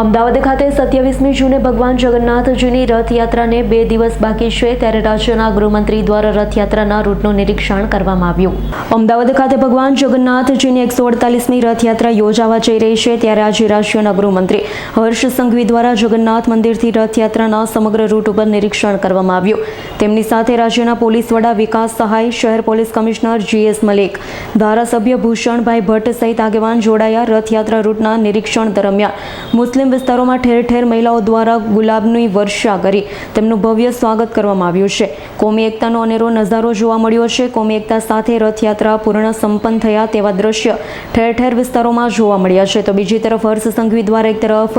અમદાવાદ ખાતે સત્યાવીસમી જૂને ભગવાન જગન્નાથજીની રથયાત્રાને બે દિવસ બાકી છે ત્યારે રાજ્યના ગૃહમંત્રી દ્વારા રથયાત્રાના રૂટનું નિરીક્ષણ કરવામાં આવ્યું. અમદાવાદ ખાતે ભગવાન જગન્નાથજીની એકસો અડતાલીસમી રથયાત્રા યોજાવા જઈ રહી છે ત્યારે આજે રાજ્યના ગૃહમંત્રી હર્ષ સંઘવી દ્વારા જગન્નાથ મંદિરથી રથયાત્રાના સમગ્ર રૂટ ઉપર નિરીક્ષણ કરવામાં આવ્યું. તેમની સાથે રાજ્યના પોલીસ વડા વિકાસ સહાય, શહેર પોલીસ કમિશનર જીએસ મલિક, ધારાસભ્ય ભૂષણભાઈ ભટ્ટ સહિત આગેવાન જોડાયા રથયાત્રા રૂટના નિરીક્ષણ દરમિયાન. મુસ્લિમ વિસ્તારોમાં ઠેર ઠેર મહિલાઓ દ્વારા ગુલાબની વર્ષા કરી તેમનું ભવ્ય સ્વાગત કરવામાં આવ્યું છે. કોમી એકતાનો અનેરો નજારો જોવા મળ્યો છે. કોમી એકતા સાથે રથયાત્રા પૂર્ણ સંપન્ન થયા તેવા દ્રશ્ય ઠેર ઠેર વિસ્તારોમાં જોવા મળ્યા છે. તો બીજી તરફ હર્ષ સંઘવી દ્વારા એક તરફ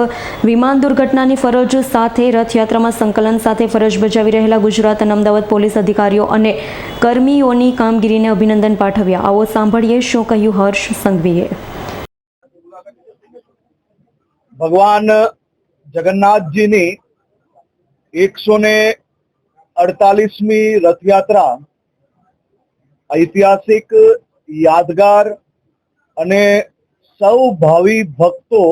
વિમાન દુર્ઘટનાની ફરજ સાથે રથયાત્રામાં સંકલન સાથે ફરજ બજાવી રહેલા ગુજરાત અને અમદાવાદ પોલીસ અધિકારીઓ અને કર્મીઓની કામગીરીને અભિનંદન પાઠવ્યા. આવો સાંભળીએ શું કહ્યું હર્ષ સંઘવીએ. ભગવાન જગન્નાથજીની એકસો ને અડતાલીસમી રથયાત્રા ઐતિહાસિક યાદગાર અને સૌ ભાવિ ભક્તો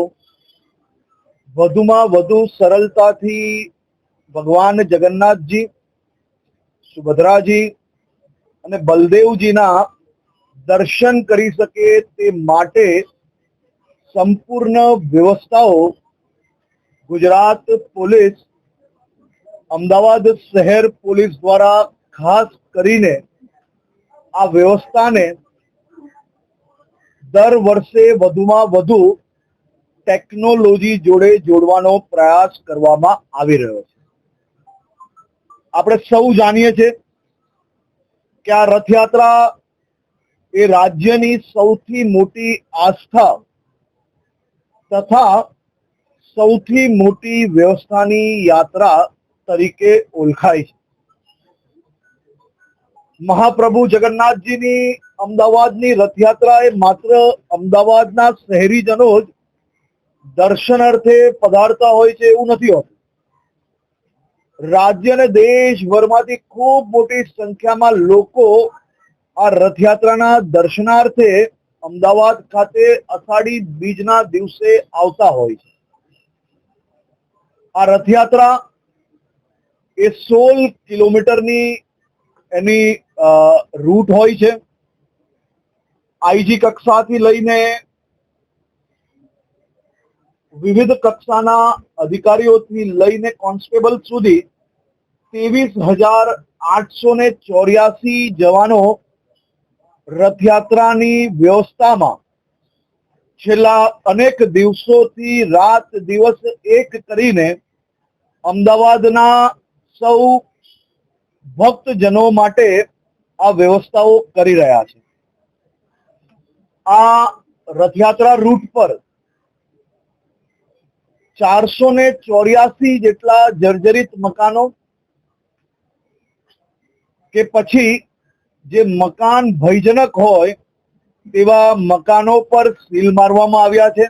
વધુમાં વધુ સરળતાથી ભગવાન જગન્નાથજી, સુભદ્રાજી અને બલદેવજીના દર્શન કરી શકે તે માટે સંપૂર્ણ વ્યવસ્થાઓ ગુજરાત પોલીસ, અમદાવાદ શહેર પોલીસ દ્વારા ખાસ કરીને આ વ્યવસ્થાને દર વર્ષે વધુમાં વધુ ટેકનોલોજી જોડે જોડવાનો પ્રયાસ કરવામાં આવી રહ્યો છે. આપણે સૌ જાણીએ છીએ કે આ રથયાત્રા એ રાજ્યની સૌથી મોટી આસ્થા તથા સૌથી મોટી વ્યવસ્થાની યાત્રા તરીકે ઓળખાય છે. મહાપ્રભુ જગન્નાથજીની અમદાવાદની રથયાત્રા એ માત્ર અમદાવાદના શહેરીજનો જ દર્શનાર્થે પધારતા હોય છે એવું નથી હોતું. રાજ્ય અને દેશભરમાંથી ખૂબ મોટી સંખ્યામાં લોકો આ રથયાત્રાના દર્શનાર્થે અમદાવાદ ખાતે અષાઢી બીજના દિવસે આવતા હોય છે. આ રથયાત્રા એ સોળ કિલોમીટરની એની રૂટ હોય છે. આઈજી કક્ષાથી લઈને વિવિધ કક્ષાના અધિકારીઓથી લઈને કોન્સ્ટેબલ સુધી ત્રેવીસ હજાર આઠસો ને ચોર્યાસી જવાનો રથયાત્રાની વ્યવસ્થામાં છેલ્લા અનેક દિવસોથી રાત દિવસ એક કરીને અમદાવાદના સૌ ભક્તજનો માટે આ વ્યવસ્થાઓ કરી રહ્યા છે. આ રથયાત્રા રૂટ પર ચારસો ને ચોર્યાસી જેટલા જર્જરિત મકાનો કે પછી જે મકાન ભયજનક હોય તેવા મકાનો પર સીલ મારવામાં આવ્યા છે.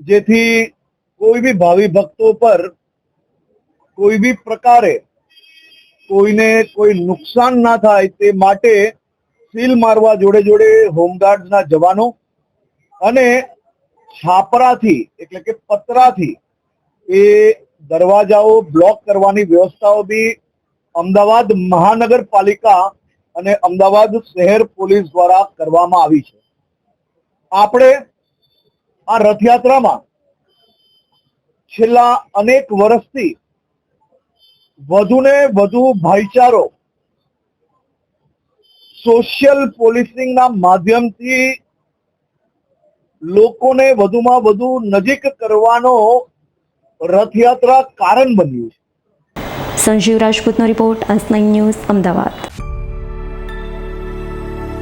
જેથી કોઈ બી ભાવિ ભક્તો પર કોઈ બી પ્રકારે કોઈને કોઈ નુકસાન ના થાય તે માટે સીલ મારવા જોડે જોડે હોમગાર્ડના જવાનો અને છાપરાથી, એટલે કે પતરાથી એ દરવાજાઓ બ્લોક કરવાની વ્યવસ્થાઓ બી અમદાવાદ મહાનગરપાલિકા અને અમદાવાદ શહેર પોલીસ દ્વારા કરવામાં આવી છે. આપણે આ રથયાત્રામાં છેલ્લા અનેક વર્ષથી વધુને વધુ ભાઈચારો સોશિયલ પોલીસિંગના માધ્યમથી લોકોને વધુમાં વધુ નજીક કરવાનો રથયાત્રા કારણ બન્યું છે. સંજીવ રાજપૂતનો રિપોર્ટ એસ ન્યૂઝ અમદાવાદ.